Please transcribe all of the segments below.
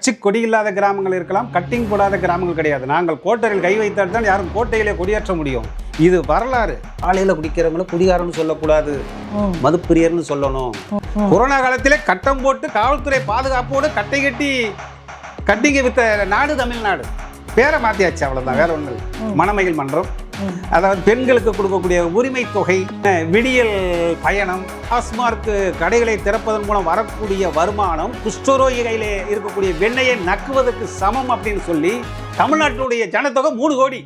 கட்சி கொடி இல்லாத கிராமங்கள் இருக்கலாம் கட்டிங் போடாத கிராமங்கள் கிடையாது. நாங்கள் கோட்டையில் கை வைத்தால் தான் யாரும் கோட்டையிலே கொடியேற்ற முடியும். இது வரலாறு. ஆலையில் குடிக்கிறவங்கள குடிகாரன்னு சொல்லக்கூடாது. மதுப்பிரியர்னு சொல்லணும். கொரோனா காலத்திலே கட்டம் போட்டு காவல்துறை பாதுகாப்போடு கட்டை கட்டி கட்டிங்க வித்த நாடு தமிழ்நாடு. பேரை மாத்தியாச்சு அவ்வளவுதான். வேற ஒன்றும் இல்லை. மணமயில் மன்றம். அதாவது பெண்களுக்கு கொடுக்கக்கூடிய உரிமை தொகை விடியல் பயணம் டாஸ்மார்க் கடைகளை திறப்பதன் மூலம் வரக்கூடிய வருமானம் குஷ்டரோகிகளிலே இருக்கக்கூடிய வெண்ணையை நக்குவதற்கு சமம் அப்படின்னு சொல்லி தமிழ்நாட்டுடைய ஜனத்தொகை மூணு கோடி.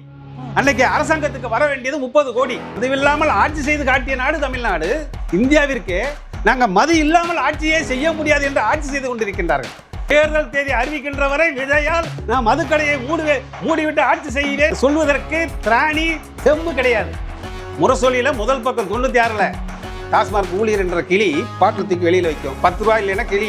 அன்னைக்கு அரசாங்கத்துக்கு வர வேண்டியது முப்பது கோடி. அதுவில்லாமல் ஆட்சி செய்து காட்டிய நாடு தமிழ்நாடு. இந்தியாவிற்கு நாங்கள் மது இல்லாமல் ஆட்சியே செய்ய முடியாது என்று ஆட்சி செய்து கொண்டிருக்கின்றார்கள். தேர்தல் தேதி அறிவிக்கின்ற வரை விஜயால் நான் மதுக்கடையை மூடுவே மூடிவிட்டு ஆட்சி செய்கிறேன் சொல்வதற்கு திராணி செம்பு கிடையாது. முரசொலியில முதல் பக்கம் தொண்ணூத்தி ஆறுல டாஸ்மார்க் ஊழியர் என்ற கிளி பாட்டில் தூக்கி வெளியில் வைக்கும். பத்து ரூபாய் இல்லைன்னா கிளி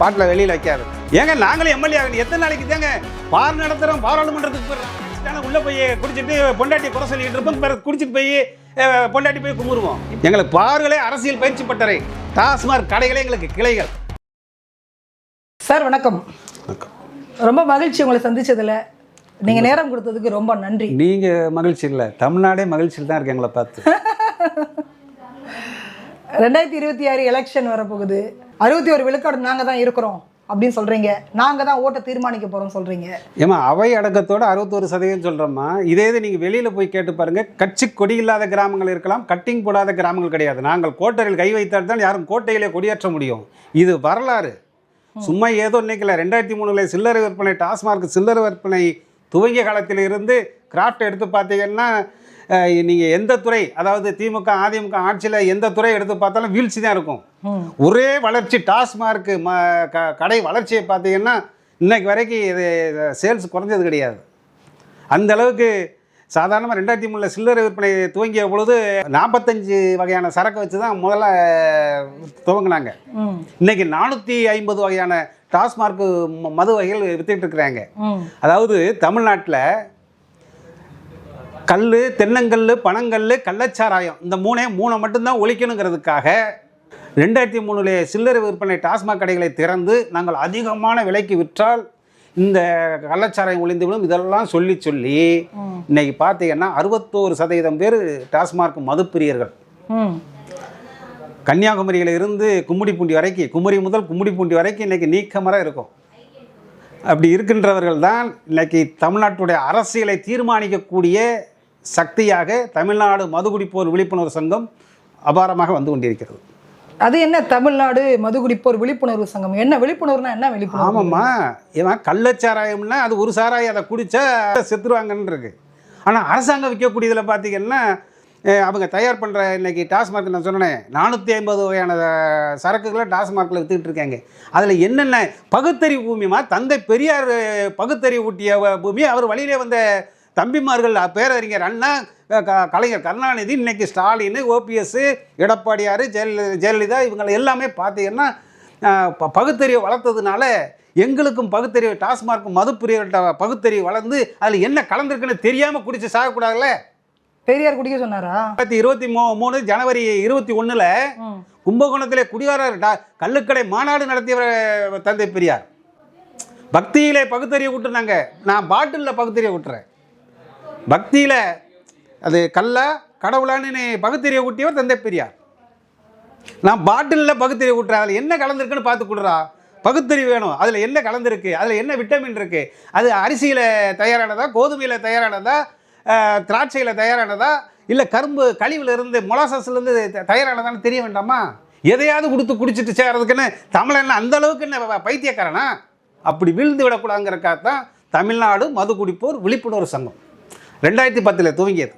பாட்டில் வெளியில் வைக்காது. ஏங்க நாங்களே எம்எல்ஏ ஆகணும். எத்தனை நாளைக்கு தாங்க? பார் நடத்துகிறோம் பாராளுமன்றத்துக்கு போயிடுறோம். உள்ளே உள்ள போய் குடிச்சிட்டு பொண்டாட்டி குறை சொல்லிட்டு இருப்போம். பிறகு குடிச்சிட்டு போய் பொண்டாட்டி போய் கும்பிடுவோம் எங்களுக்கு பார்களே அரசியல் பயிற்சி பட்டறை. டாஸ்மார்க் கடைகளே எங்களுக்கு கிளைகள். சார் வணக்கம். ரொம்ப மகிழ்ச்சி உங்களை சந்திச்சதுல. நீங்க நேரம் கொடுத்ததுக்கு ரொம்ப நன்றி. நீங்க மகிழ்ச்சி இல்லை. தமிழ்நாடே மகிழ்ச்சியில் தான் இருக்கு எங்களை பார்த்து. ரெண்டாயிரத்தி இருபத்தி ஆறு எலெக்ஷன் வரப்போகுது. அறுபத்தி ஒரு விழுக்காடு நாங்க தான் இருக்கிறோம் அப்படின்னு சொல்றீங்க. நாங்க தான் ஓட்டை தீர்மானிக்க போறோம் சொல்றீங்க. ஏமா அவை அடக்கத்தோட அறுபத்தோரு சதவீதம் சொல்கிறோம்மா இதே இது நீங்கள் வெளியில் போய் கேட்டு பாருங்க. கட்சி கொடி இல்லாத கிராமங்கள் இருக்கலாம் கட்டிங் போடாத கிராமங்கள் கிடையாது. நாங்கள் கோட்டையில் கை வைத்தால் தான் யாரும் கோட்டையிலே கொடியேற்ற முடியும். இது வரலாறு. சும்மா ஏதோ இன்னைக்கு ரெண்டாயிரத்தி மூணுல சில்லறை விற்பனை டாஸ்மார்க் சில்லறை விற்பனை துவங்கிய காலத்தில் இருந்து கிராஃப்ட் எடுத்து பார்த்தீங்கன்னா நீங்கள் எந்த துறை அதாவது திமுக அதிமுக ஆட்சியில் எந்த துறை எடுத்து பார்த்தாலும் வீழ்ச்சி தான் இருக்கும். ஒரே வளர்ச்சி டாஸ்மார்க் ம க கடை வளர்ச்சியை பார்த்தீங்கன்னா இன்னைக்கு வரைக்கும் இது சேல்ஸ் குறைஞ்சது கிடையாது அந்த அளவுக்கு சாதாரணமாக ரெண்டாயிரத்தி மூணில் சில்லறை விற்பனை துவங்கிய பொழுது நாற்பத்தஞ்சு வகையான சரக்கு வச்சு தான் முதல்ல துவங்கினாங்க. இன்னைக்கு நானூற்றி ஐம்பது வகையான டாஸ்மார்க் மது வகைகள் வித்துட்டு இருக்கிறாங்க. அதாவது தமிழ்நாட்டில் கல் தென்னங்கல் பனங்கல் கள்ளச்சாராயம் இந்த மூணே மூணை மட்டும்தான் ஒழிக்கணுங்கிறதுக்காக ரெண்டாயிரத்தி மூணுல சில்லறை விற்பனை டாஸ்மாக் கடைகளை திறந்து நாங்கள் அதிகமான விலைக்கு விற்றால் இந்த கள்ளச்சாராயம் ஒளிந்துவிடும் இதெல்லாம் சொல்லி சொல்லி. இன்னைக்கு பார்த்தீங்கன்னா அறுபத்தோரு சதவீதம் பேர் டாஸ்மார்க் மதுப்பிரியர்கள். கன்னியாகுமரியில இருந்து கும்மிடிப்பூண்டி வரைக்கும் குமரி முதல் கும்மிடிப்பூண்டி வரைக்கும் இன்னைக்கு நீக்கமர இருக்கும். அப்படி இருக்கின்றவர்கள் தான் இன்னைக்கு தமிழ்நாட்டுடைய அரசியலை தீர்மானிக்கக்கூடிய சக்தியாக தமிழ்நாடு மதுகுடிப்போர் விழிப்புணர்வு சங்கம் அபாரமாக வந்து கொண்டிருக்கிறது. அது என்ன தமிழ்நாடு மதுகுடிப்போர் விழிப்புணர்வு சங்கம்? என்ன விழிப்புணர்வுனா என்ன விழிப்புணர்வு? ஆமாம்மா. ஏன்னா கள்ளச்சாராயம்னா அது ஒரு சாராயம் அதை குடித்தா செத்துருவாங்கன்னு இருக்கு. ஆனால் அரசாங்கம் விற்கக்கூடியதில் பார்த்தீங்கன்னா அவங்க தயார் பண்ணுற இன்னைக்கு டாஸ்மார்க் நான் சொன்னேன் நானூற்றி ஐம்பது வகையான சரக்குகளை டாஸ்மார்க்கில் விற்றுக்கிட்டு இருக்காங்க. அதில் என்னென்ன பகுத்தறிவு பூமிமா தந்தை பெரியார் பகுத்தறிவு ஊட்டிய பூமி அவர் வழியிலே வந்த தம்பிமார்கள் பேரறிஞர் அண்ணா கலைஞர் கருணாநிதி இன்னைக்கு ஸ்டாலின் ஓபிஎஸ் எடப்பாடியார் ஜெயல ஜெயலலிதா இவங்களை எல்லாமே பார்த்தீங்கன்னா ப- பகுத்தறிவை வளர்த்ததுனால எங்களுக்கும் பகுத்தறிவு டாஸ்மார்க்கும் மதுப்பிரியர்கிட்ட பகுத்தறிவு வளர்ந்து அதில் என்ன கலந்துருக்குன்னு தெரியாமல் குடிச்சு சாகக்கூடாதுல்ல? பெரியார் குடிக்க சொன்னாரா? ரெண்டாயிரத்தி இருபத்தி மூ மூணு ஜனவரி இருபத்தி ஒன்றில் கும்பகோணத்திலே குடியாரர் டா- கள்ளுக்கடை மாநாடு நடத்தியவர் தந்தை பெரியார். பக்தியிலே பகுத்தறிவை விட்டுருந்தாங்க நான் பாட்டிலில் பகுத்தறிவை விட்டுறேன் பக்தியில் அது கல்லா கடவுளான்னு பகுத்தறிய பகுத்தறிவை ஊட்டியவர் தந்தை பெரியார். நான் பாட்டிலில் பகுத்தறிவு விட்டுறேன் அதில் என்ன கலந்துருக்குன்னு பார்த்து கொடுறா? பகுத்தறிவு வேணும். அதில் என்ன கலந்துருக்கு? அதில் என்ன விட்டமின் இருக்குது அது அரிசியில் தயாரானதா கோதுமையில் தயாரானதா திராட்சையில் தயாரானதா இல்லை கரும்பு கழிவுலேருந்து மொலாசஸ்லேருந்து தயாரானதான்னு தெரிய வேண்டாமா? எதையாவது கொடுத்து குடிச்சிட்டு சேர்றதுக்குன்னு தமிழன் அந்த அளவுக்கு என்ன பைத்தியக்காரனா? அப்படி வீழ்ந்து விடக்கூடாதுங்கிறக்காக தான் தமிழ்நாடு மது குடிப்போர் விழிப்புணர்வு சங்கம். ரெண்டாயிரத்தி பத்தில் துவங்கியது.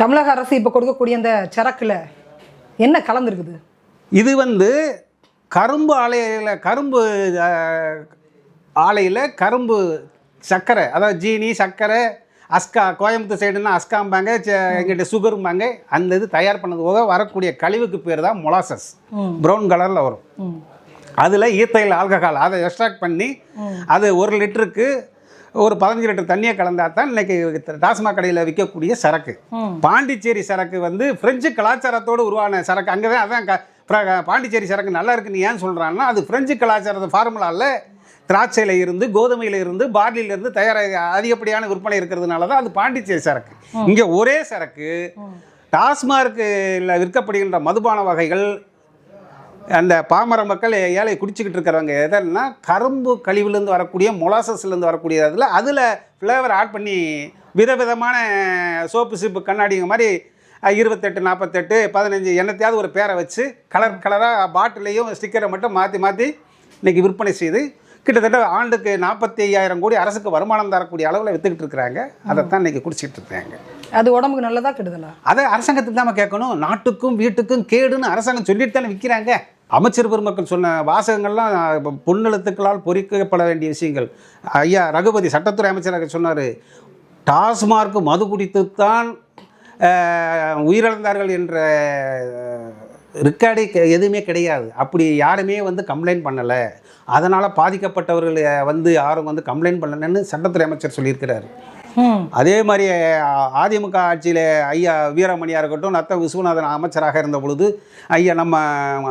தமிழக அரசு இப்போ கொடுக்கக்கூடிய அந்த சரக்குல என்ன கலந்துருக்குது? இது வந்து கரும்பு ஆலையில் கரும்பு ஆலையில் கரும்பு சர்க்கரை அதாவது ஜீனி சர்க்கரை அஸ்கா கோயம்புத்தூர் சைடுனா அஸ்காம்பாங்க எங்கிட்ட சுகரும்பாங்க. அந்த இது தயார் பண்ணது போக வரக்கூடிய கழிவுக்கு பேர் தான் மொலாசஸ். ப்ரௌன் கலரில் வரும். அதில் ஈத்தைல் ஆல்கஹால் அதை எக்ஸ்ட்ராக்ட் பண்ணி அது ஒரு லிட்டருக்கு ஒரு பதினஞ்சு லிட்டர் தண்ணியை கலந்தா தான் இன்னைக்கு டாஸ்மாக் கடையில் விற்கக்கூடிய சரக்கு. பாண்டிச்சேரி சரக்கு வந்து பிரெஞ்சு கலாச்சாரத்தோடு உருவான சரக்கு. அங்கே தான் அதான் பாண்டிச்சேரி சரக்கு நல்லா இருக்குன்னு ஏன் சொல்கிறான்னா அது பிரெஞ்சு கலாச்சாரத்தை ஃபார்முலாவில் திராட்சையில் இருந்து கோதுமையில் இருந்து பார்லியில் இருந்து தயாராக அதிகப்படியான விற்பனை இருக்கிறதுனால தான் அது பாண்டிச்சேரி சரக்கு. இங்கே ஒரே சரக்கு டாஸ்மார்க்கில் விற்கப்படுகின்ற மதுபான வகைகள் அந்த பாமர மக்கள் ஏழை குடிச்சிக்கிட்டு இருக்கிறவங்க எதன்னா கரும்பு கழிவுலேருந்து வரக்கூடிய மொலாசஸ்லேருந்து வரக்கூடிய அதில் அதில் ஃப்ளேவர் ஆட் பண்ணி விதவிதமான சோப்பு சீப்பு கண்ணாடிங்க மாதிரி இருபத்தெட்டு நாற்பத்தெட்டு பதினஞ்சு என்னத்தையாவது ஒரு பேரை வச்சு கலர் கலராக பாட்டிலையும் ஸ்டிக்கரை மட்டும் மாற்றி மாற்றி இன்றைக்கி விற்பனை செய்து கிட்டத்தட்ட ஆண்டுக்கு நாற்பத்தி ஐயாயிரம் கோடி அரசுக்கு வருமானம் தரக்கூடிய அளவில் விற்றுக்கிட்டு இருக்கிறாங்க. அதைத்தான் இன்றைக்கி குடிச்சிக்கிட்டு இருக்காங்க. அது உடம்புக்கு நல்லதா கெடுதலா? அதை அரசாங்கத்துக்கு தான் கேட்கணும். நாட்டுக்கும் வீட்டுக்கும் கேடுன்னு அரசாங்கம் சொல்லிட்டு தானே விற்கிறாங்க அமைச்சர் பெருமக்கள் சொன்ன வாசகங்கள்லாம் பொன்னெழுத்துக்களால் பொறிக்கப்பட வேண்டிய விஷயங்கள். ஐயா ரகுபதி சட்டத்துறை அமைச்சராக சொன்னார் டாஸ்மார்க் மது குடித்துத்தான் அஹ், உயிரிழந்தார்கள் என்ற ரெக்கார்டே எதுவுமே கிடையாது. அப்படி யாருமே வந்து கம்ப்ளைண்ட் பண்ணலை. அதனால் பாதிக்கப்பட்டவர்கள் வந்து யாரும் வந்து கம்ப்ளைண்ட் பண்ணலன்னு சட்டத்துறை அமைச்சர் சொல்லியிருக்கிறார். அதே மாதிரி அதிமுக ஆட்சியில் ஐயா வீரமணியாக இருக்கட்டும் நத்த விஸ்வநாதன் அமைச்சராக இருந்த பொழுது ஐயா நம்ம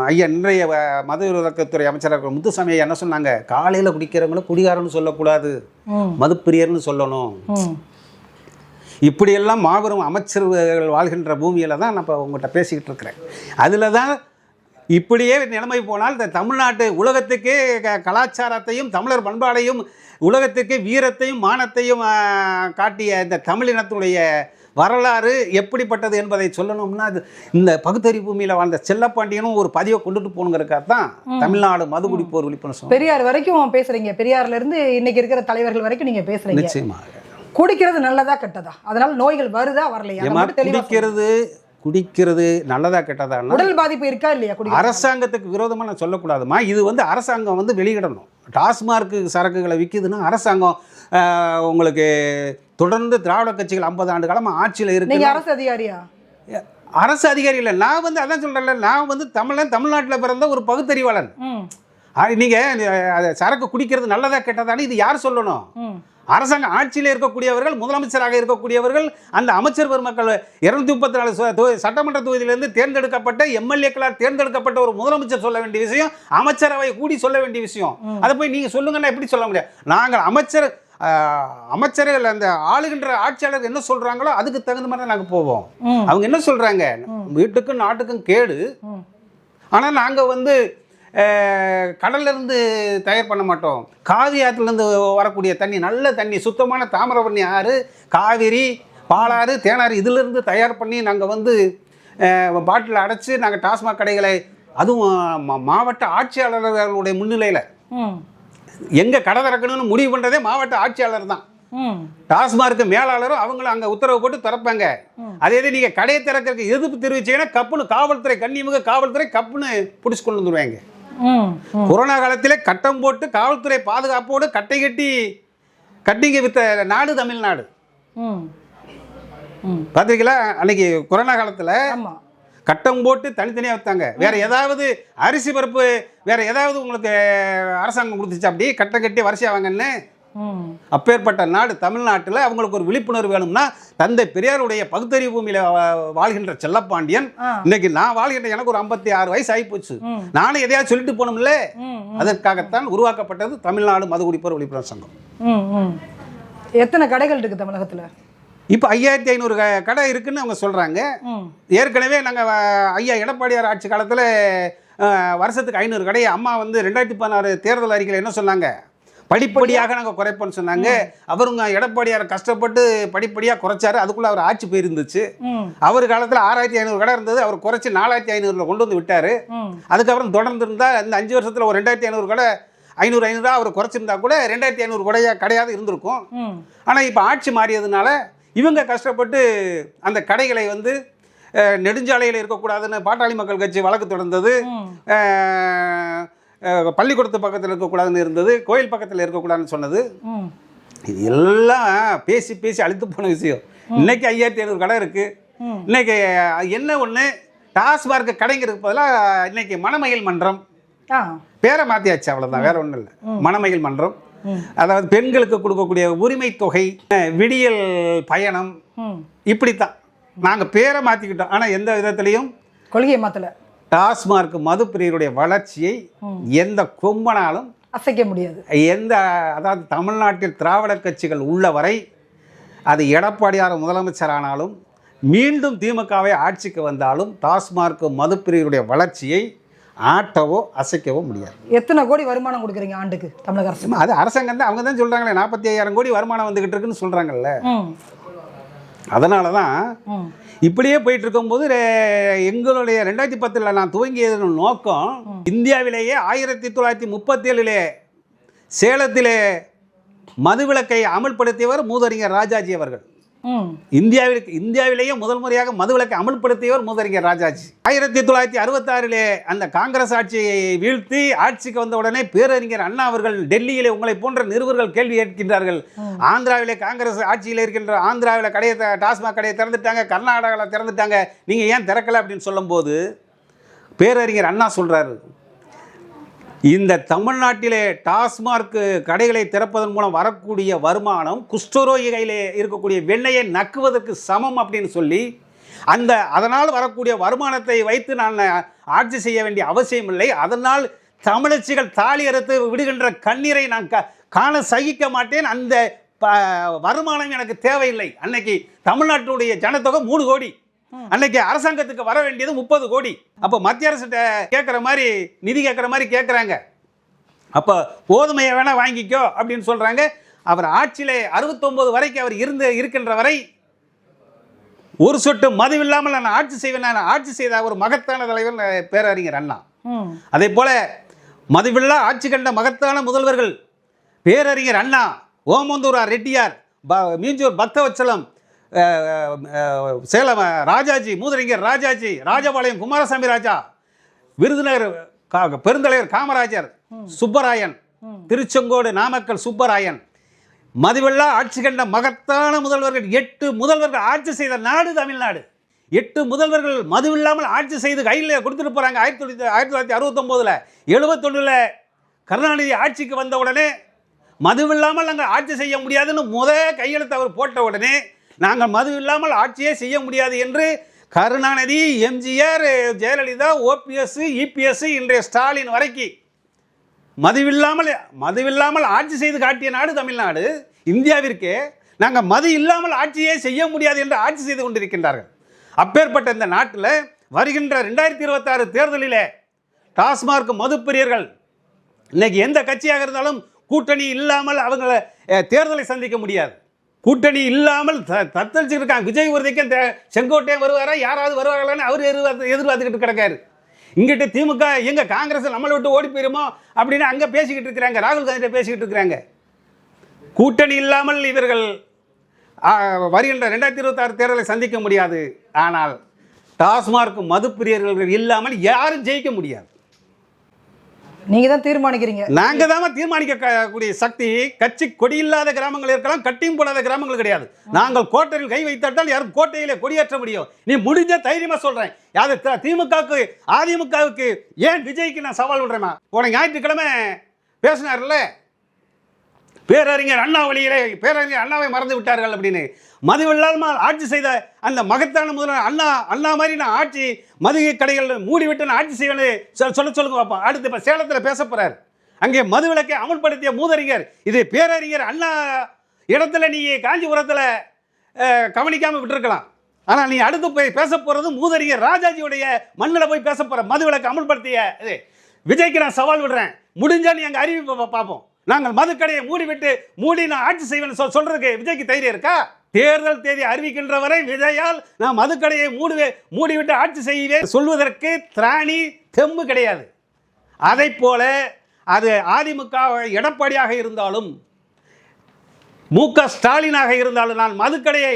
ஐயா இன்றைய மது விலக்கத்துறை அமைச்சராக இருக்கிற முத்துசாமி என்ன சொன்னாங்க? காலையில் குடிக்கிறவங்கள குடிகாரன்னு சொல்லக்கூடாது. மதுப்பிரியர்னு சொல்லணும். இப்படியெல்லாம் மாபெரும் அமைச்சர்கள் வாழ்கின்ற பூமியில் தான் நான் இப்போ உங்கள்கிட்ட பேசிக்கிட்டு இருக்கிறேன். அதில் தான் இப்படியே நிலைமை போனால் இந்த தமிழ்நாட்டு உலகத்துக்கே கலாச்சாரத்தையும் தமிழர் பண்பாடையும் உலகத்துக்கு வீரத்தையும் மானத்தையும் காட்டிய இந்த தமிழினத்துடைய வரலாறு எப்படிப்பட்டது என்பதை சொல்லணும்னா அது இந்த பகுத்தறி பூமியில் வாழ்ந்த செல்லப்பாண்டியனும் ஒரு பதிவை கொண்டுட்டு போகணுங்கிறக்காக தான் தமிழ்நாடு மது குடிப்போர் விழிப்புணர்வு. பெரியார் வரைக்கும் பேசுறீங்க. பெரியார்ல இருந்து இன்னைக்கு இருக்கிற தலைவர்கள் வரைக்கும் நீங்க பேசுறீங்க. நிச்சயமாக. குடிக்கிறது நல்லதா கெட்டதா? அதனால நோய்கள் வருதா வரலையா. குடிக்கிறது குடிக்கிறது நல்லதா கெட்டதான்னா உடல் பாதிப்பு இருக்கா இல்லையா அரசாங்கத்துக்கு விரோதமாக நான் சொல்லக்கூடாதுமா. இது வந்து அரசாங்கம் வந்து வெளியிடணும். டாஸ்மார்க் சரக்குகளை விற்கிதுன்னா அரசாங்கம் உங்களுக்கு தொடர்ந்து திராவிட கட்சிகள் ஐம்பது ஆண்டு காலமாக ஆட்சியில் இருக்கு அரசு அதிகாரியா? அரசு அதிகாரி இல்லை. நான் வந்து அதான் சொல்கிறேன்ல நான் வந்து தமிழன் தமிழ்நாட்டில் பிறந்த ஒரு பகுத்தறிவாளன். ம். ஆஹ், நீங்க அது சரக்கு குடிக்கிறது நல்லதா கெட்டதான்னு இது யார் சொல்லணும்? அரசாங்க ஆட்சியில் இருக்கக்கூடியவர்கள் முதலமைச்சராக இருக்கக்கூடியவர்கள் அந்த அமைச்சர் பெருமக்கள் இருநூத்தி முப்பத்தி நாலு சட்டமன்ற தொகுதியிலிருந்து தேர்ந்தெடுக்கப்பட்ட எம்எல்ஏக்களால் தேர்ந்தெடுக்கப்பட்ட ஒரு முதலமைச்சர் சொல்ல வேண்டிய விஷயம் அமைச்சரவை கூடி சொல்ல வேண்டிய விஷயம். அதை போய் நீங்க சொல்லுங்கன்னா எப்படி சொல்ல முடியாது நாங்கள் அமைச்சர் அமைச்சர்கள் அந்த ஆளுகின்ற ஆட்சியாளர் என்ன சொல்றாங்களோ அதுக்கு தகுந்த மாதிரி தான் நாங்கள் போவோம். அவங்க என்ன சொல்றாங்க? வீட்டுக்கும் நாட்டுக்கும் கேடு. ஆனால் நாங்கள் வந்து அஹ், கடல்ல இருந்து தயார் பண்ண மாட்டோம். காவி ஆற்றுலேருந்து வரக்கூடிய தண்ணி நல்ல தண்ணி சுத்தமான தாமிரபரணி ஆறு காவிரி பாலாறு தேனாறு இதிலிருந்து தயார் பண்ணி நாங்கள் வந்து பாட்டில் அடைச்சி நாங்கள் டாஸ்மாக் கடைகளை அதுவும் மாவட்ட ஆட்சியாளர்களுடைய முன்னிலையில். எங்கே கடை திறக்கணும்னு முடிவு பண்ணுறதே மாவட்ட ஆட்சியாளர் தான். டாஸ்மார்க் மேலாளரும் அவங்களும் அங்கே உத்தரவு போட்டு திறப்பாங்க. அதே இது நீங்கள் கடையை திறக்கிறதுக்கு எதிர்ப்பு தெரிவிச்சீங்கன்னா கப்புன்னு காவல்துறை கண்ணியமிகு காவல்துறை கப்புன்னு பிடிச்சி கொண்டு ம் கொரோனா காலத்திலே கட்டம் போட்டு காவல்துறை பாதுகாப்போடு கட்டை கட்டி கட்டிங்க வித்த நாடு தமிழ்நாடு. பார்த்துருக்கீங்களா அன்னைக்கு கொரோனா காலத்தில் கட்டம் போட்டு தனித்தனியாக விற்றாங்க வேற ஏதாவது அரிசி பருப்பு வேற ஏதாவது உங்களுக்கு அரசாங்கம் கொடுத்துச்சு அப்படி? கட்டம் கட்டி வரிசையாக வாங்கன்னு அப்பேற்பட்ட நாடு தமிழ்நாட்டில் அவங்களுக்கு ஒரு விழிப்புணர்வு வேணும்னா தந்தை பெரியாருடைய பகுத்தறிவு பூமியில் வாழ்கின்ற செல்லப்பாண்டியன். இன்னைக்கு நான் வாழ்கின்ற எனக்கு ஒரு ஐம்பத்தி ஆறு வயசு ஆகிப்போச்சு. நானும் எதையாவது சொல்லிட்டு போகணும்ல ம் அதற்காகத்தான் உருவாக்கப்பட்டது தமிழ்நாடு மது குடிப்போர் விழிப்புணர்வு சங்கம். எத்தனை கடைகள் இருக்கு தமிழகத்துல? இப்போ ஐயாயிரத்தி ஐநூறு கடை இருக்குன்னு அவங்க சொல்கிறாங்க ஏற்கனவே நாங்கள் ஐயா எடப்பாடியார் ஆட்சி காலத்தில் வருஷத்துக்கு ஐநூறு கடையை அம்மா வந்து ரெண்டாயிரத்தி பதினாறு தேர்தல் அறிக்கையில் என்ன சொன்னாங்க? படிப்படியாக நாங்கள் குறைப்போம்னு சொன்னாங்க. அவருங்க எடப்பாடியார் கஷ்டப்பட்டு படிப்படியாக குறைச்சாரு. அதுக்குள்ளே அவர் ஆட்சி போயிருந்துச்சு. அவர் காலத்தில் ஆறாயிரத்தி ஐநூறு கடை இருந்தது. அவர் குறைச்சி நாலாயிரத்தி ஐநூறுல கொண்டு வந்து விட்டார். அதுக்கப்புறம் தொடர்ந்து இருந்தால் இந்த அஞ்சு வருஷத்தில் ஒரு ரெண்டாயிரத்தி ஐநூறு கடை ஐநூறு ஐநூறுரூவா அவர் குறைச்சிருந்தா கூட ரெண்டாயிரத்தி ஐநூறு கடையா கடையாவது இருந்திருக்கும். ஆனால் இப்போ ஆட்சி மாறியதுனால இவங்க கஷ்டப்பட்டு அந்த கடைகளை வந்து நெடுஞ்சாலையில் இருக்கக்கூடாதுன்னு பாட்டாளி மக்கள் கட்சி வழக்கு தொடர்ந்தது. பள்ளிக்கூடத்து பக்கத்தில் இருக்கக்கூடாதுன்னு இருந்தது கோயில் பக்கத்தில் இருக்கக்கூடாதுன்னு சொன்னது. இது எல்லாம் பேசி பேசி அழுத்து போன விஷயம். இன்னைக்கு ஐயாயிரத்தி ஐநூறு கடை இருக்கு. ம். இன்னைக்கு என்ன ஒன்று டாஸ்மார்க் கடைங்கிறதுக்கு பதிலாக இன்னைக்கு மணமயில் மன்றம். பேரை மாற்றியாச்சு அவ்வளோதான் வேற ஒன்றும் இல்லை. மணமயில் மன்றம். அதாவது பெண்களுக்கு கொடுக்கக்கூடிய உரிமை தொகை விடியல் பயணம். இப்படித்தான். நாங்கள் பேரை மாற்றிக்கிட்டோம் ஆனால் எந்த விதத்துலையும் கொள்கையை மாத்தல. டாஸ்மார்க் மதுப்பிரியருடைய வளர்ச்சியை எந்த கொம்பனாலும் அசைக்க முடியாது. எந்த அதாவது தமிழ்நாட்டில் திராவிட கட்சிகள் உள்ள வரை அது எடப்பாடியார் முதலமைச்சரானாலும் மீண்டும் திமுகவை ஆட்சிக்கு வந்தாலும் டாஸ்மார்க் மதுப்பிரியருடைய வளர்ச்சியை ஆட்டவோ அசைக்கவோ முடியாது. எத்தனை கோடி வருமானம் கொடுக்குறீங்க ஆண்டுக்கு தமிழக அரசு? அது அரசாங்கம் தான். அவங்க தான் சொல்கிறாங்களே நாற்பத்தி ஐயாயிரம் கோடி வருமானம் வந்துக்கிட்டு இருக்குன்னு சொல்கிறாங்கல்ல அதனால தான் இப்படியே போயிட்டு இருக்கும்போது எங்களுடைய ரெண்டாயிரத்தி பத்தில் நான் துவங்கியதன் நோக்கம் இந்தியாவிலேயே ஆயிரத்தி தொள்ளாயிரத்தி முப்பத்தி ஏழிலே சேலத்திலே மதுவிலக்கை அமல்படுத்தியவர் மூதறிஞர் ராஜாஜி அவர்கள். இந்தியாவிற்கு இந்தியாவிலேயே முதல் முறையாக மதுவிலக்கை அமல்படுத்தியவர் மூதறிஞர் ராஜாஜி. ஆயிரத்தி தொள்ளாயிரத்தி அறுபத்தாறிலே அந்த காங்கிரஸ் ஆட்சியை வீழ்த்தி ஆட்சிக்கு வந்த உடனே பேரறிஞர் அண்ணா அவர்கள் டெல்லியிலே உங்களை போன்ற நிருபர்கள் கேள்வி கேட்கின்றார்கள் ஆந்திராவிலே காங்கிரஸ் ஆட்சியில் இருக்கின்ற ஆந்திராவில் கடையை டாஸ்மாக் கடையை திறந்துட்டாங்க கர்நாடகாவில் திறந்துட்டாங்க நீங்கள் ஏன் திறக்கல அப்படின்னு சொல்லும்போது பேரறிஞர் அண்ணா சொல்றாரு. இந்த தமிழ்நாட்டிலே டாஸ்மார்க் கடைகளை திறப்பதன் மூலம் வரக்கூடிய வருமானம் குஷ்டரோகிகளிலே இருக்கக்கூடிய வெண்ணையை நக்குவதற்கு சமம் அப்படின்னு சொல்லி அந்த அதனால் வரக்கூடிய வருமானத்தை வைத்து நான் ஆட்சி செய்ய வேண்டிய அவசியம் இல்லை. அதனால் தமிழச்சிகள் தாலி அறுத்து விடுகின்ற கண்ணீரை நான் கா- காண சகிக்க மாட்டேன். அந்த ப- வருமானம் எனக்கு தேவையில்லை. அன்னைக்கு தமிழ்நாட்டினுடைய ஜனத்தொகை மூணு கோடி. அன்னைக்கு அரசாங்கத்துக்கு வர வேண்டியது முப்பது கோடி. அப்போ மத்திய அரசிட்ட கேட்குற மாதிரி நிதி கேட்குற மாதிரி கேட்குறாங்க அப்போ கோதுமையை வேணால் வாங்கிக்கோ அப்படின்னு சொல்கிறாங்க அவர் ஆட்சியிலே அறுபத்தொம்போது வரைக்கும் அவர் இருந்து இருக்கின்ற வரை ஒரு சொட்டு மது இல்லாமல் நான் ஆட்சி செய்வேன் நான் ஆட்சி செய்த ஒரு மகத்தான தலைவர் பேரறிஞர் அண்ணா. அதே போல மதுவில்லா ஆட்சி கண்ட மகத்தான முதல்வர்கள் பேரறிஞர் அண்ணா ஓமந்தூரா ரெட்டியார் மீஞ்சூர் பக்தவச்சலம் சேலம் ராஜாஜி மூதறிஞர் ராஜாஜி ராஜபாளையம் குமாரசாமி ராஜா விருதுநகர் பெருந்தலைவர் காமராஜர் சுப்பராயன் திருச்செங்கோடு நாமக்கல் சுப்பராயன் மதுவெல்லா ஆட்சி கண்ட மகத்தான முதல்வர்கள் எட்டு முதல்வர்கள் ஆட்சி செய்த நாடு தமிழ்நாடு. எட்டு முதல்வர்கள் மது இல்லாமல் ஆட்சி செய்து கையில் கொடுத்துட்டு போகிறாங்க ஆயிரத்தி தொள்ளாயிரத்தி ஆயிரத்தி தொள்ளாயிரத்தி அறுபத்தொம்போதில் எழுபத்தொன்னில் கருணாநிதி ஆட்சிக்கு வந்த உடனே மது இல்லாமல் நாங்கள் ஆட்சி செய்ய முடியாதுன்னு முத கையெழுத்து அவர் போட்ட உடனே நாங்கள் மது இல்லாமல் ஆட்சியே செய்ய முடியாது என்று கருணாநிதி எம்ஜிஆர் ஜெயலலிதா ஓபிஎஸ் இபிஎஸ் இன்றைய ஸ்டாலின் வரைக்கும் மதுவில்லாமல் மதுவில்லாமல் ஆட்சி செய்து காட்டிய நாடு தமிழ்நாடு. இந்தியாவிற்கு நாங்கள் மது இல்லாமல் ஆட்சியே செய்ய முடியாது என்று ஆட்சி செய்து கொண்டிருக்கின்றார்கள். அப்பேற்பட்ட இந்த நாட்டில் வருகின்ற ரெண்டாயிரத்தி இருபத்தாறு தேர்தலிலே டாஸ்மார்க் மதுப்பிரியர்கள் இன்னைக்கு எந்த கட்சியாக இருந்தாலும் கூட்டணி இல்லாமல் அவங்கள தேர்தலை சந்திக்க முடியாது. கூட்டணி இல்லாமல் த- தத்தளிச்சுட்டு இருக்காங்க. விஜய் உறுதிக்கும் தே- செங்கோட்டையன் வருவாரா? யாராவது வருவாங்களான்னு அவர் எதிர்பார்த்து எதிர்பார்த்துக்கிட்டு கிடக்காரு. இங்கிட்ட திமுக எங்க காங்கிரஸ் நம்மளை விட்டு ஓடி போயிருமோ அப்படின்னு அங்கே பேசிக்கிட்டு இருக்கிறாங்க. ராகுல் காந்திட்ட பேசிக்கிட்டு இருக்கிறாங்க. கூட்டணி இல்லாமல் இவர்கள் வருகின்ற ரெண்டாயிரத்தி இருபத்தாறு தேர்தலை சந்திக்க முடியாது. ஆனால் டாஸ்மார்க் மதுப்பிரியர்கள் இல்லாமல் யாரும் ஜெயிக்க முடியாது. நீங்க தான் தீர்மானிக்கிறீங்க. நாங்க தான் தீர்மானிக்க கூடிய சக்தி. கட்சி கொடி இல்லாத கிராமங்கள் இருக்கலாம் கட்டியும் போடாத கிராமங்கள் கிடையாது. நாங்கள் கோட்டையில் கை வைத்தால் யாரும் கோட்டையில கொடியேற்ற முடியும். நீ முடிஞ்ச தைரியமா சொல்றேன். யாரு த- திமுகவுக்கு அதிமுகவுக்கு ஏன் விஜய்க்கு நான் சவால் விடுறேன்னா உன ஞாயிற்றுக்கிழமை பேசினார்ல பேரறிஞர் அண்ணா வழியிலே பேரறிஞர் அண்ணாவை மறந்து விட்டார்கள் அப்படின்னு. மது இல்லாமல் ஆட்சி செய்த அந்த மகத்தான முதல்வர் அண்ணா அண்ணா மாதிரி நான் ஆட்சி மதுகை கடைகள் மூடி விட்டு நான் ஆட்சி செய்வேன்னு சொல்ல சொல்லுங்க பார்ப்போம் அடுத்து இப்போ சேலத்தில் பேச போகிறார் அங்கே மது விளக்கை அமல்படுத்திய மூதறிஞர். இது பேரறிஞர் அண்ணா இடத்துல நீ காஞ்சிபுரத்தில் கவனிக்காமல் விட்டுருக்கலாம். ஆனால் நீ அடுத்து போய் பேச போகிறது மூதறிஞர் ராஜாஜியுடைய மண்ணில் போய் பேச போகிற மது விலக்கு அமல்படுத்திய இது. விஜய்க்கு நான் சவால் விடுறேன். முடிஞ்சால் நீ அங்கே அறிவிப்பை பார்ப்போம் நாங்கள் மதுக்கடையை மூடிவிட்டு மூடி நான் ஆட்சி செய்வேன் சொல் சொல்றதுக்கு விஜய்க்கு தைரியம் இருக்கா? தேர்தல் தேதி அறிவிக்கின்ற வரை விஜயால் நான் மதுக்கடையை மூடுவே மூடிவிட்டு ஆட்சி செய்வேன் சொல்வதற்கு திராணி தெம்பு கிடையாது. அதை போல அது அதிமுக எடப்பாடியாக இருந்தாலும் மு க ஸ்டாலினாக இருந்தாலும் நான் மதுக்கடையை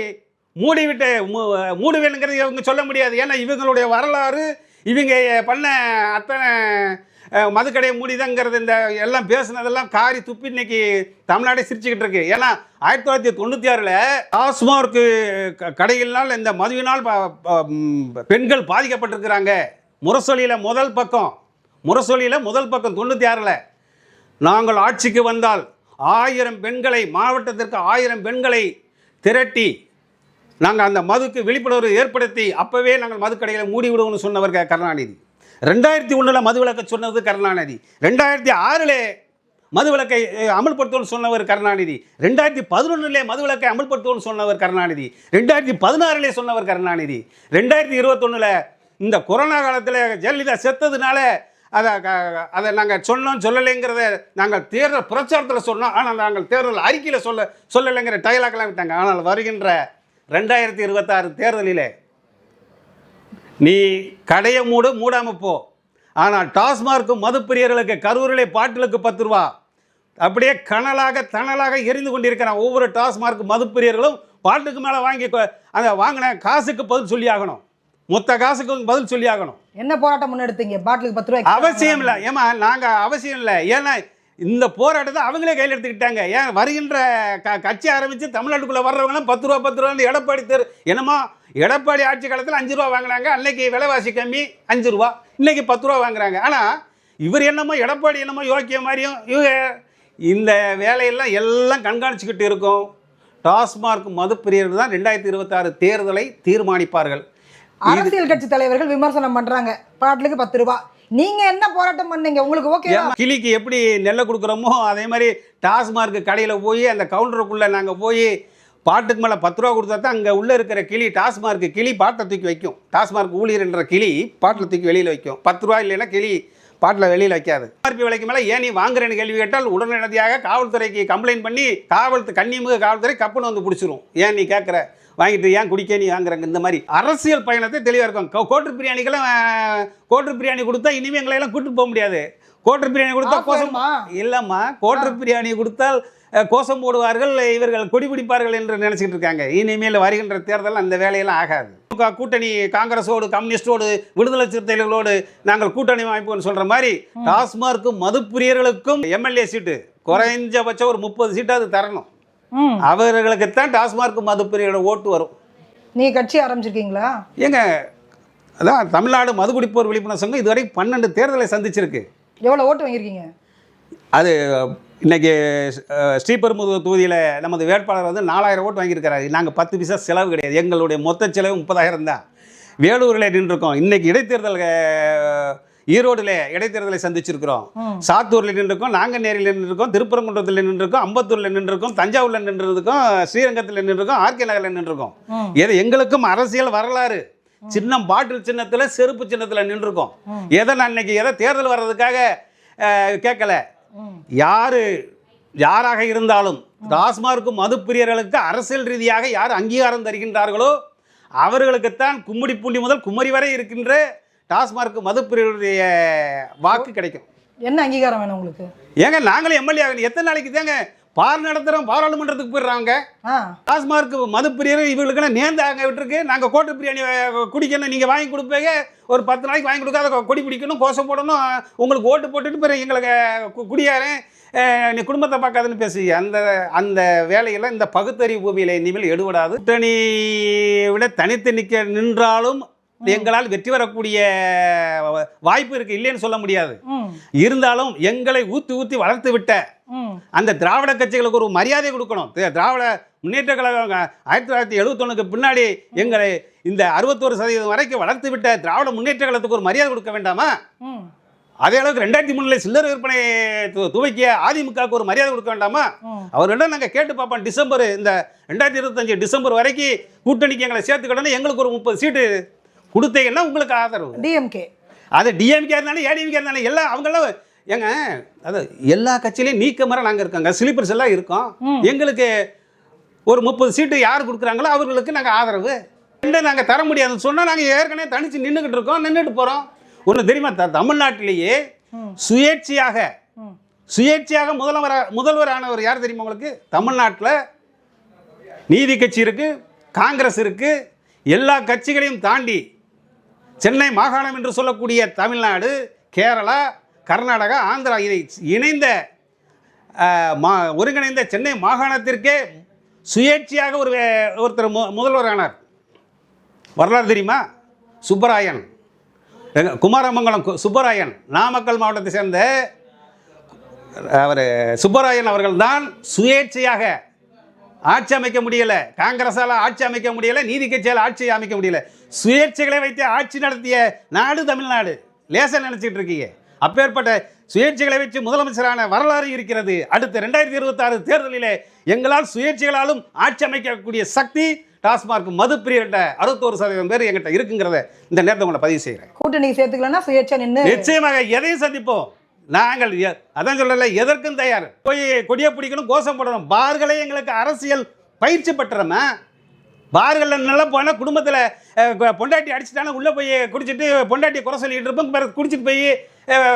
மூடிவிட்டு மூடுவேனுங்கிறது இவங்க சொல்ல முடியாது. ஏன்னா இவங்களுடைய வரலாறு இவங்க பண்ண அத்தனை மதுக்கடையை மூடிதங்கிறது இந்த எல்லாம் பேசுனதெல்லாம் காரி துப்பி இன்னைக்கு தமிழ்நாடே சிரிச்சுக்கிட்டு இருக்கு. ஏன்னா ஆயிரத்தி தொள்ளாயிரத்தி தொண்ணூற்றி ஆறில் டாஸ்மார்க்கு க- கடைகளினால் இந்த மதுவினால் ப- ப- பெண்கள் பாதிக்கப்பட்டிருக்கிறாங்க. முரசொலியில் முதல் பக்கம் முரசொலியில் முதல் பக்கம் தொண்ணூற்றி ஆறில். நாங்கள் ஆட்சிக்கு வந்தால் ஆயிரம் பெண்களை மாவட்டத்திற்கு ஆயிரம் பெண்களை திரட்டி நாங்கள் அந்த மதுக்கு விழிப்புணர்வு ஏற்படுத்தி அப்போவே நாங்கள் மதுக்கடைகளை மூடி விடுவோம்னு சொன்னவர் கருணாநிதி. ரெண்டாயிரத்தி ஒன்றில் மதுவிலக்கை சொன்னது கருணாநிதி. ரெண்டாயிரத்தி ஆறில் மதுவிலக்கை அஹ், சொன்னவர் கருணாநிதி. ரெண்டாயிரத்தி பதினொன்னுலே மதுவிலக்கை அமல்படுத்துவோம்னு சொன்னவர் கருணாநிதி. ரெண்டாயிரத்தி பதினாறுலே சொன்னவர் கருணாநிதி. ரெண்டாயிரத்தி இருபத்தொன்னுல இந்த கொரோனா காலத்தில் ஜெயலலிதா செத்ததுனால அதை அதை நாங்கள் சொன்னோம் சொல்லலைங்கிறத நாங்கள் தேர்தல் பிரச்சாரத்தில் சொன்னோம். ஆனால் நாங்கள் தேர்தல் அறிக்கையில் சொல்ல சொல்லலைங்கிற டயலாக்லாம் விட்டாங்க. ஆனால் வருகின்ற ரெண்டாயிரத்தி இருபத்தாறு தேர்தலிலே நீ கடையை மூடு மூடாம போ. ஆனால் டாஸ்மார்க் மதுப்பிரியர்களுக்கு கரூரிலே பாட்டிலுக்கு பத்து ரூபா. அப்படியே கனலாக தணலாக எரிந்து கொண்டிருக்கிறான் ஒவ்வொரு டாஸ்மார்க் மதுப்பிரியர்களும் பாட்டுக்கு மேலே வாங்கி அந்த வாங்கின காசுக்கு பதில் சொல்லி ஆகணும். மொத்த காசுக்கு பதில் சொல்லி ஆகணும். என்ன போராட்டம் முன்னெடுத்தீங்க? பாட்டிலுக்கு பத்து ரூபாய் அவசியம் இல்லை. ஏமா நாங்கள் அவசியம் இல்லை. ஏன்னா இந்த போராட்டத்தை அவங்களே கையில் எடுத்துக்கிட்டாங்க. ஏன் வருகின்ற க கட்சி ஆரம்பித்து தமிழ்நாட்டுக்குள்ளே வர்றவங்களாம் பத்து ரூபா பத்து ரூபா எடப்பாடி தெரு என்னமோ எடப்பாடி ஆட்சி காலத்தில் அஞ்சு ரூபா வாங்கினாங்க அன்னைக்கு விலைவாசி கம்மி அஞ்சு ரூபா இன்னைக்கு பத்து ரூபா வாங்குறாங்க. ஆனால் இவர் என்னமோ எடப்பாடி என்னமோ யோக்கிய மாதிரியும் இவங்க இந்த வேலையெல்லாம் எல்லாம் கண்காணிச்சுக்கிட்டு இருக்கும். டாஸ்மார்க் மதுப்பிரியர்கள் தான் ரெண்டாயிரத்தி இருபத்தாறு தேர்தலை தீர்மானிப்பார்கள். அரசியல் கட்சி தலைவர்கள் விமர்சனம் பண்ணுறாங்க பாட்டிலுக்கு பத்து ரூபாய் நீங்க என்ன போராட்டம் பண்ணீங்க? உங்களுக்கு ஓகே கிளிக்கு எப்படி நெல்லை கொடுக்குறோமோ அதே மாதிரி டாஸ்மார்க் கடையில் போய் அந்த கவுண்டருக்குள்ளே நாங்கள் போய் பாட்டுக்கு மேலே பத்து ரூபா கொடுத்தா தான் அங்கே உள்ளே இருக்கிற கிளி டாஸ்மார்க் கிளி பாட்டை தூக்கி வைக்கும். டாஸ்மார்க் ஊழியர்ன்ற கிளி பாட்டில் தூக்கி வெளியில் வைக்கும். பத்து ரூபா இல்லைன்னா கிளி பாட்டில் வெளியில் வைக்காது. எம்ஆர்பி விலைக்கு மேலே ஏன் நீ வாங்குறேன்னு கேள்வி கேட்டால் உடனடியாக காவல்துறைக்கு கம்ப்ளைண்ட் பண்ணி காவல்துறை கன்னிமுக காவல்துறை கப்புன்னு வந்து பிடிச்சிரும். ஏன் நீ கேட்குற வாங்கிட்டு ஏன் குடிக்க நீ வாங்குறாங்க? இந்த மாதிரி அரசியல் பயணத்தை தெளிவாக இருக்கும். கோ- கோட்டர் பிரியாணிக்கெல்லாம் அஹ், கோட்டர் பிரியாணி கொடுத்தா இனிமேல் எங்களை எல்லாம் கூட்டிட்டு போக முடியாது. கோட்டர் பிரியாணி கொடுத்தா கோசம்? இல்லைம்மா கோட்டர் பிரியாணி கொடுத்தால் கோஷம் போடுவார்கள் இவர்கள் கொடி பிடிப்பார்கள் என்று நினச்சிக்கிட்டு இருக்காங்க. இனிமேல் வருகின்ற தேர்தல் அந்த வேலையெல்லாம் ஆகாது. கூட்டணி காங்கிரஸோடு கம்யூனிஸ்டோடு விடுதலை சிறுத்தைகளோடு நாங்கள் கூட்டணி அமைப்புன்னு சொல்கிற மாதிரி டாஸ்மார்க்கும் மதுப்பிரியர்களுக்கும் எம்எல்ஏ சீட்டு. குறைஞ்சபட்சம் ஒரு முப்பது சீட்டாவது தரணும். ம். அவர்களுக்குத்தான் டாஸ்மார்க் மதுப்பிரியோட ஓட்டு வரும். நீங்க கட்சி ஆரம்பிச்சிருக்கீங்களா? ஏங்க அதான் தமிழ்நாடு மதுகுடிப்போர் விழிப்புணர்வு சங்கம் இதுவரை பன்னெண்டு தேர்தலை சந்திச்சிருக்கு. எவ்வளவு ஓட்டு வாங்கியிருக்கீங்க? அது இன்னைக்கு ஸ்ரீபெரும்புதூர் தொகுதியில் நமது வேட்பாளர் வந்து நாலாயிரம் ஓட்டு வாங்கியிருக்கிறாரு. நாங்கள் பத்து பைசா செலவு கிடையாது. எங்களுடைய மொத்த செலவு முப்பதாயிரம் தான். வேலூரில் நின்றுருக்கோம். இன்னைக்கு இடைத்தேர்தல் ஈரோடுல இடைத்தேர்தலை சந்திச்சிருக்கிறோம். சாத்தூரில் நின்றுருக்கோம் நாங்கநேரியில் நின்றுருக்கோம் திருப்பரங்குன்றத்தில் நின்றுருக்கோம் அம்பத்தூரில் நின்றுருக்கோம் தஞ்சாவூரில் நின்றுருக்கோம் ஸ்ரீரங்கத்தில் நின்றுருக்கோம் ஆர்கே நகரில் நின்றுருக்கோம். எது எங்களுக்கும் அரசியல் வரலாறு. சின்னம் பாட்டில் சின்னத்தில் செருப்பு சின்னத்தில் நின்றுருக்கோம். எதை நான் இன்னைக்கு எதை தேர்தல் வர்றதுக்காக கேட்கல. யாரு யாராக இருந்தாலும் டாஸ்மார்க்கும் மதுப்பிரியர்களுக்கு அரசியல் ரீதியாக யார் அங்கீகாரம் தருகின்றார்களோ அவர்களுக்குத்தான் கும்மிடி பூண்டி முதல் குமரி வரை இருக்கின்ற டாஸ்மார்க் மதுப்பிரியர்களுடைய வாக்கு கிடைக்கும். என்ன அங்கீகாரம் வேணும் உங்களுக்கு? ஏங்க நாங்களும் எம்எல்ஏ ஆகணும். எத்தனை நாளைக்கு தாங்க பார் நடத்துகிறோம் பாராளுமன்றத்துக்கு போயிடுறாங்க. டாஸ்மார்க் மதுப்பிரியர் இவங்களுக்கெல்லாம் நேர்ந்து அங்கே விட்டுருக்கு. நாங்கள் கோட்டை பிரியாணி குடிக்கணும். நீங்கள் வாங்கி கொடுப்பீங்க. ஒரு பத்து நாளைக்கு வாங்கி கொடுக்காத கொடி பிடிக்கணும் கோஷம் போடணும். உங்களுக்கு ஓட்டு போட்டுட்டு பிறகு எங்களுக்கு குடியாரேன். நீ குடும்பத்தை பார்க்காதுன்னு பேசுவீங்க அந்த அந்த வேலையெல்லாம் இந்த பகுத்தறிவு பூமியில் இனிமேல் எடுபடாது. கூட்டணி விட தனித்து நிற்க நின்றாலும் எங்களால் வெற்றி பெறக்கூடிய வாய்ப்பு இருக்கு இல்லைன்னு சொல்ல முடியாது. இருந்தாலும் எங்களை ஊத்தி ஊத்தி வளர்த்து விட்ட அந்த திராவிட கட்சிகளுக்கு ஒரு மரியாதை கொடுக்கணும். திராவிட முன்னேற்ற கழகம் ஆயிரத்தி தொள்ளாயிரத்தி எழுபத்தொன்னுக்கு பின்னாடி எங்களை இந்த அறுபத்தோரு சதவீதம் வரைக்கும் வளர்த்து விட்ட திராவிட முன்னேற்ற கழகத்துக்கு ஒரு மரியாதை கொடுக்க வேண்டாமா? அதே அளவுக்கு ரெண்டாயிரத்தி மூணுல சில்லறை விற்பனை துவக்கிய அதிமுகவுக்கு ஒரு மரியாதை கொடுக்க வேண்டாமா? ம். அவர்கிட்ட நாங்கள் கேட்டு பார்ப்போம். டிசம்பர் இந்த ரெண்டாயிரத்தி இருபத்தஞ்சு டிசம்பர் வரைக்கும் கூட்டணிக்கு எங்களை சேர்த்துக்கிட்டோன்னு எங்களுக்கு ஒரு முப்பது சீட்டு கொடுத்தீங்கன்னா உங்களுக்கு ஆதரவு. டிஎம்கே அது டிஎம்கே இருந்தாலும் ஏடிஎம்கே இருந்தாலும் எல்லாம் அவங்கெல்லாம் ஏங்க அது எல்லா கட்சியிலையும் நீக்க மர நாங்கள் இருக்கோங்க. ஸ்லீப்பர்ஸ் எல்லாம் இருக்கோம். எங்களுக்கு ஒரு முப்பது சீட்டு யார் கொடுக்குறாங்களோ அவர்களுக்கு நாங்கள் ஆதரவு. ரெண்டு நாங்கள் தர முடியாதுன்னு சொன்னால் நாங்கள் ஏற்கனவே தனிச்சு நின்றுக்கிட்டு இருக்கோம் நின்றுட்டு போகிறோம் ஒன்று தெரியுமா தமிழ்நாட்டிலேயே சுயேட்சையாக சுயேட்சையாக முதல்வர் முதல்வர் ஆனவர் யார் தெரியுமா உங்களுக்கு? தமிழ்நாட்டில் நீதி கட்சி இருக்கு காங்கிரஸ் இருக்கு எல்லா கட்சிகளையும் தாண்டி சென்னை மாகாணம் என்று சொல்லக்கூடிய தமிழ்நாடு கேரளா கர்நாடகா ஆந்திரா இதை இணைந்த மா ஒருங்கிணைந்த சென்னை மாகாணத்திற்கே சுயேட்சையாக ஒரு ஒருத்தர் மு முதல்வர் ஆனார். வரலாறு தெரியுமா? சுப்பராயன். குமாரமங்கலம் சுப்பராயன் நாமக்கல் மாவட்டத்தை சேர்ந்த அவர் சுப்பராயன் அவர்கள் தான் சுயேட்சையாக ஆட்சி அமைக்க முடியல. காங்கிரஸால் ஆட்சி அமைக்க முடியல. நீதி கட்சியால் ஆட்சி அமைக்க முடியல. சுயேட்சைகளை வைத்து ஆட்சி நடத்திய நாடு தமிழ்நாடு. லேசா நினைச்சிட்டு இருக்கீங்க. அப்பேற்பட்ட சுயேட்சைகளை வச்சு முதலமைச்சரான வரலாறு இருக்கிறது. அடுத்த ரெண்டாயிரத்தி இருபத்தாறு தேர்தலிலே எங்களால் சுயேட்சைகளாலும் ஆட்சி அமைக்கக்கூடிய சக்தி டாஸ்மார்க் மது பிரியர்கிட்ட அறுபத்தோரு சதவீதம் பேர் எங்கிட்ட இருக்குங்கிறத இந்த நேரத்தை உங்களை பதிவு செய்கிறேன் கூட்டணி சேர்த்துக்கலன்னா சுயேட்சை நின்று நிச்சயமாக எதையும் சந்திப்போம். நாங்கள் அதான் சொல்லல எதற்கும் தயார். போய் கொடியை பிடிக்கணும் கோஷம் போடணும். பார்களே எங்களுக்கு அரசியல் பயிற்சி பெற்றோமா பார்களில் நல்லா போனால் குடும்பத்தில் பொண்டாட்டி அடிச்சுட்டானா உள்ளே போய் குடிச்சிட்டு பொண்டாட்டியை குறை சொல்லிட்டு இருப்போம் பிறகு குடிச்சிட்டு போய்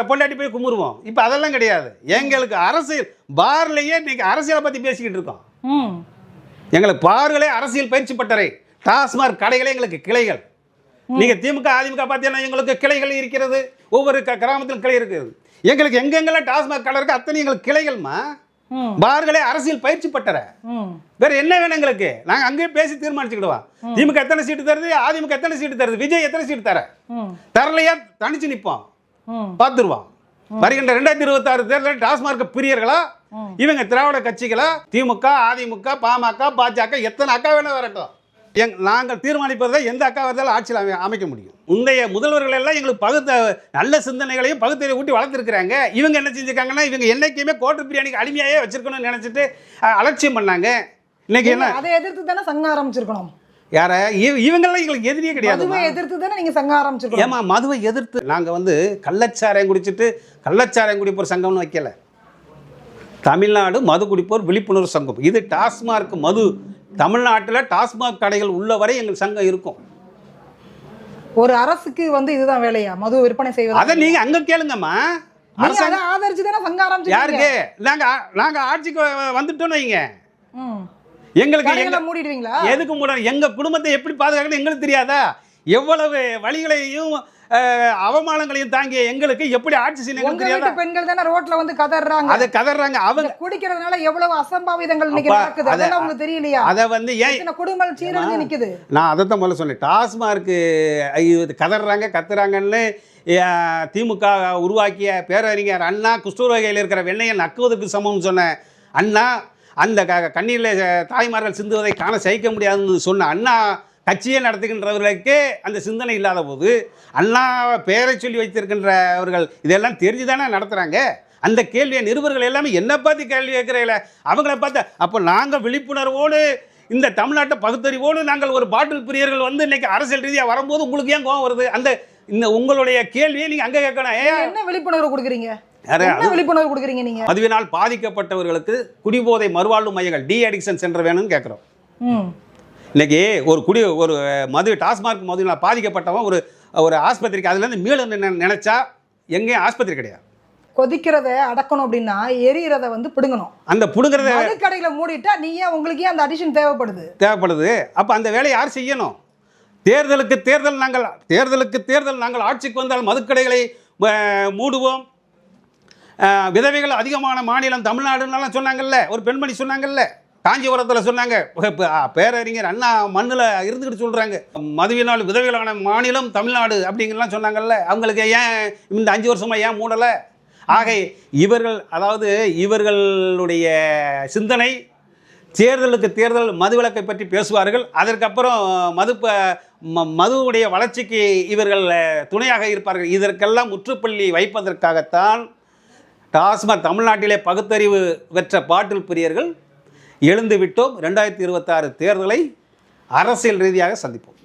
பொண்டாட்டி போய் கும்பிடுவோம் இப்போ அதெல்லாம் கிடையாது. எங்களுக்கு அரசியல் பார்லையே இன்னைக்கு அரசியலை பற்றி பேசிக்கிட்டு இருக்கோம். ம். எங்களுக்கு பார்களே அரசியல் பயிற்சி பட்டறை டாஸ்மாக் கடைகளே எங்களுக்கு கிளைகள். நீங்க திமுக அதிமுக பார்த்தீங்கன்னா எங்களுக்கு கிளைகள் இருக்கிறது. ஒவ்வொரு கிராமத்திலும் கிளை இருக்குது. எங்களுக்கு எங்கெங்கெல்லாம் டாஸ்மாக் கடை இருக்கு அத்தனை எங்களுக்கு கிளைகள்மா. பார்களே அரசியல் பயிற்சி பட்டறை. வேற என்ன வேணும் எங்களுக்கு? நாங்க அங்கேயே பேசி தீர்மானிச்சுக்கிடுவோம். திமுக எத்தனை சீட்டு தருது? அதிமுக எத்தனை சீட்டு தருது? விஜய் எத்தனை சீட்டு தர? தரலையா? தனிச்சு நிற்போம் பார்த்துருவோம். வருகின்ற ரெண்டாயிரத்தி இருபத்தாறு தேர்தலில் டாஸ்மார்க் பிரியர்களா? இவங்க திராவிட கட்சிகளா? திமுக அதிமுக பாமக பாஜக எத்தனை அக்கா வேணா வரட்டும். எங் நாங்கள் தீர்மானிப்பதை எந்த அக்கா இருந்தாலும் ஆட்சியில் அமை அமைக்க முடியும். முந்தைய முதல்வர்கள் எல்லாம் எங்களுக்கு பகுத்த நல்ல சிந்தனைகளையும் பகுத்தறிவை ஊட்டி வளர்த்துருக்குறாங்க. இவங்க என்ன செஞ்சுருக்காங்கன்னா இவங்க என்னைக்குமே கோட்டர் பிரியாணிக்கு அடிமையாகவே வச்சிருக்கணும்னு நினச்சிட்டு அலட்சியம் பண்ணாங்க. இன்னைக்கு என்ன? அதை எதிர்த்து தானே சங்கம் ஆரம்பிச்சிருக்கணும். யார? இவ- இவங்கெல்லாம் எங்களுக்கு எதிரியே கிடையாது மதுவை எதிர்த்து தானே நீங்க சங்கம் ஆரம்பிச்சிருக்கணும். ஏமா மதுவை எதிர்த்து நாங்கள் வந்து கள்ளச்சாராயம் குடிச்சிட்டு கள்ளச்சாராயம் குடிப்போர் சங்கம்னு வைக்கல. தமிழ்நாடு மது குடிப்போர் விழிப்புணர்வு சங்கம். இது டாஸ்மார்க் மது தமிழ்நாட்டில் டாஸ்மாக் கடைகள் உள்ள வரை எங்கள் சங்கம் இருக்கும். ஒரு அரசுக்கு வந்து இதுதான் வேலையா? மது விற்பனை செய்வது? அதை நீங்க அங்க கேளுங்கம்மா. அரசாங்கம் ஆதரிச்சு தானே சங்கம் ஆரம்பிச்சிருக்கீங்க யாருக்கு? நாங்க நாங்க ஆட்சிக்கு வ- வந்துட்டோம்னு வைங்க. எங்களுக்கு மூடிடுவீங்களா? எதுக்கு மூட எங்க குடும்பத்தை எப்படி பாதுகாக்கணும் எங்களுக்கு தெரியாதா? எவ்வளவு வழிகளையும் அவமானங்களையும் தாங்கிய எங்களுக்கு எப்படி ஆட்சி செய்யணும் பெண்கள் தானே ரோட்ல வந்து கதறாங்க அதை கதறாங்க அவங்க குடிக்கிறதுனால எவ்வளவு அசம்பாவிதங்கள் இன்னைக்கு நடக்குது? அத- அதெல்லாம் உங்களுக்கு தெரியலையா? அதை வந்து ஏன் குடும்பங்கள் சீரழிஞ்சு நிக்குது. நான் அதை தான் முதல்ல சொன்னேன். இது கதறாங்க கத்துறாங்கன்னு திமுக உருவாக்கிய பேரறிஞர் அண்ணா குஷ்டரோகையில் இருக்கிற வெண்ணையை நக்குவதற்கு சமம்னு சொன்ன அண்ணா அந்த க கண்ணீரில் தாய்மார்கள் சிந்துவதை காண சகிக்க முடியாதுன்னு சொன்ன அண்ணா கட்சியை நடத்துகின்றவர்களுக்கே அந்த சிந்தனை இல்லாத போது அண்ணா பெயரை சொல்லி வைத்திருக்கின்றவர்கள் இதெல்லாம் தெரிஞ்சு தானே நடத்துகிறாங்க அந்த கேள்வியை நிருபர்கள் எல்லாமே என்ன பார்த்து கேள்வி கேட்குறீங்களே அவங்கள பார்த்து அப்போ நாங்கள் விழிப்புணர்வோடு இந்த தமிழ்நாட்டை பகுத்தறிவோடு நாங்கள் ஒரு பாட்டில் பிரியர்கள் வந்து இன்னைக்கு அரசியல் ரீதியாக வரும்போது உங்களுக்கு ஏன் கோவம் வருது? அந்த இந்த உங்களுடைய கேள்வியை நீங்கள் அங்கே கேட்கணும். ஏன்? என்ன விழிப்புணர்வு கொடுக்குறீங்க? விழிப்புணர்வு கொடுக்குறீங்க நீங்க? மதுவினால் பாதிக்கப்பட்டவர்களுக்கு குடிபோதை மறுவாழ்வு மையங்கள் டி அடிக்ஷன் சென்டர் வேணும்னு கேட்குறோம். ம் இன்னைக்கு ஒரு குடி ஒரு மது டாஸ்மார்க் மதுவினால் பாதிக்கப்பட்டவன் ஒரு ஒரு ஆஸ்பத்திரிக்கு அதுலேருந்து மீள நினைச்சா எங்கேயும் ஆஸ்பத்திரி கிடையாது. கொதிக்கிறத அடக்கணும் அப்படின்னா எரியறத வந்து பிடுங்கணும். அந்த புடுங்கிறத கடையில மூடிட்டா நீ ஏன் உங்களுக்கு அந்த அடிஷன் தேவைப்படுது. தேவைப்படுது. அப்போ அந்த வேலையை யார் செய்யணும்? தேர்தலுக்கு தேர்தல் நாங்கள் தேர்தலுக்கு தேர்தல் நாங்கள் ஆட்சிக்கு வந்தால் மதுக்கடைகளை மூடுவோம். விதவைகள் அதிகமான மாநிலம் தமிழ்நாடுன்னெல்லாம் சொன்னாங்கல்ல ஒரு பெண்மணி சொன்னாங்கல்ல. காஞ்சிபுரத்தில் சொன்னாங்க பேரறிஞர் அண்ணா மண்ணில் இருந்துக்கிட்டு சொல்கிறாங்க மதுவினால் விதவிகளான மாநிலம் தமிழ்நாடு அப்படிங்கலாம் சொன்னாங்கல்ல. அவங்களுக்கு ஏன் இந்த அஞ்சு வருஷமாக ஏன் மூடலை? ஆகை இவர்கள் அதாவது இவர்களுடைய சிந்தனை தேர்தலுக்கு தேர்தல் மதுவிலக்கை பற்றி பேசுவார்கள். அதற்கப்புறம் மது ப- ம- மதுவுடைய வளர்ச்சிக்கு இவர்கள் துணையாக இருப்பார்கள். இதற்கெல்லாம் முற்றுப்புள்ளி வைப்பதற்காகத்தான் டாஸ்மாக் தமிழ்நாட்டிலே பகுத்தறிவு பெற்ற பாட்டில் பிரியர்கள் எழுந்து விட்டோம் ரெண்டாயிரத்தி இருபத்தாறு தேர்தலை அரசியல் ரீதியாக சந்திப்போம்.